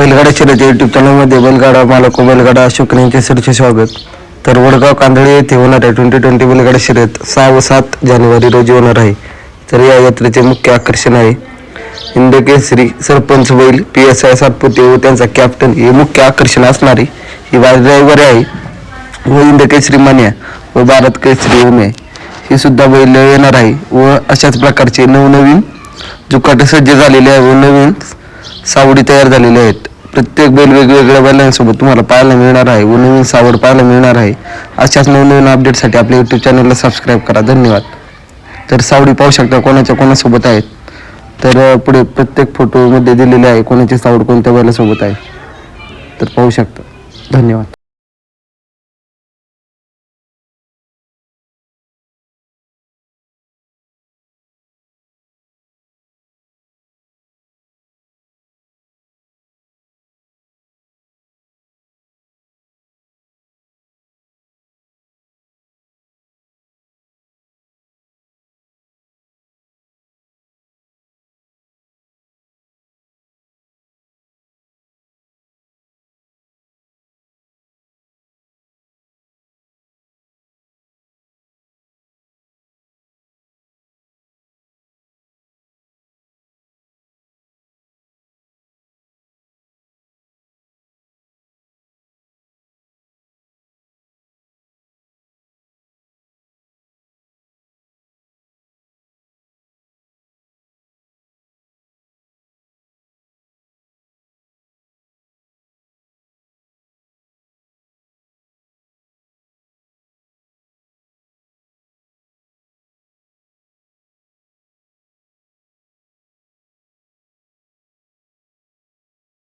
बैलगाडा शर्यत युट्यूब चॅनलमध्ये बैलगाडा मालक बैलगाडा अशोक यांचे सरचे स्वागत. तर वडगाव कांदळे येथे होणार आहे ट्वेंटी ट्वेंटी बैलगाडा शर्यत सहा व सात जानेवारी रोजी होणार आहे. तर या यात्रेचे मुख्य आकर्षण आहे. इंदकेसरी सरपंच बैल पी एस आय सातपुते व त्यांचा कॅप्टन हे मुख्य आकर्षण असणारे ही ड्रायव्हर आहे. व इंदकेसरी मान्या व भारत केसरी उमे हे सुद्धा बैल येणार आहे. व अशाच प्रकारचे नवनवीन जुकाटे सज्ज झालेले आहे व नवीन सावडी तयार झालेल्या आहेत. प्रत्येक बैल वेगवेगळ्या बैलांसोबत तुम्हाला पाहायला मिळणार आहे व नवीन सावड पाहायला मिळणार आहे. अशाच नवनवीन अपडेटसाठी आपल्या यूट्यूब चॅनलला सबस्क्राईब करा. धन्यवाद. तर सावडी पाहू शकता कोणाच्या कोणासोबत आहेत तर पुढे प्रत्येक फोटोमध्ये दिलेले आहे कोणाची सावड कोणत्या बैलासोबत आहे. तर पाहू शकता. धन्यवाद.